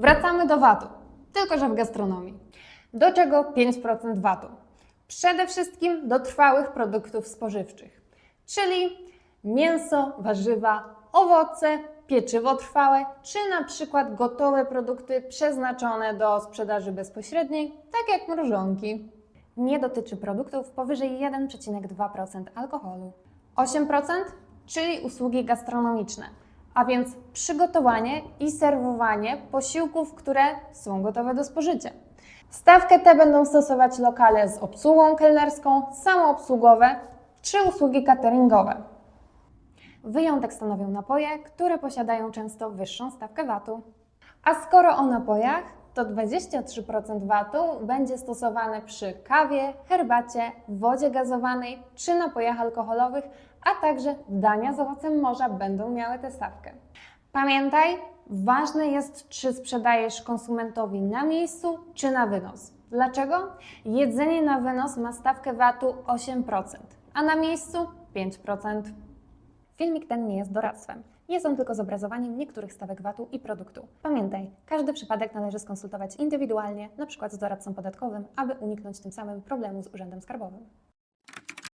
Wracamy do VAT-u, tylko że w gastronomii. Do czego 5% VAT-u? Przede wszystkim do trwałych produktów spożywczych, czyli mięso, warzywa, owoce, pieczywo trwałe, czy na przykład gotowe produkty przeznaczone do sprzedaży bezpośredniej, tak jak mrożonki. Nie dotyczy produktów powyżej 1,2% alkoholu. 8%, czyli usługi gastronomiczne, a więc przygotowanie i serwowanie posiłków, które są gotowe do spożycia. Stawkę tę będą stosować lokale z obsługą kelnerską, samoobsługowe czy usługi cateringowe. Wyjątek stanowią napoje, które posiadają często wyższą stawkę VAT-u. A skoro o napojach, to 23% VAT-u będzie stosowane przy kawie, herbacie, wodzie gazowanej czy napojach alkoholowych, a także dania z owocem morza będą miały tę stawkę. Pamiętaj, ważne jest, czy sprzedajesz konsumentowi na miejscu, czy na wynos. Dlaczego? Jedzenie na wynos ma stawkę VAT-u 8%, a na miejscu 5%. Filmik ten nie jest doradztwem. Jest on tylko zobrazowaniem niektórych stawek VAT-u i produktu. Pamiętaj, każdy przypadek należy skonsultować indywidualnie, np. z doradcą podatkowym, aby uniknąć tym samym problemu z Urzędem Skarbowym.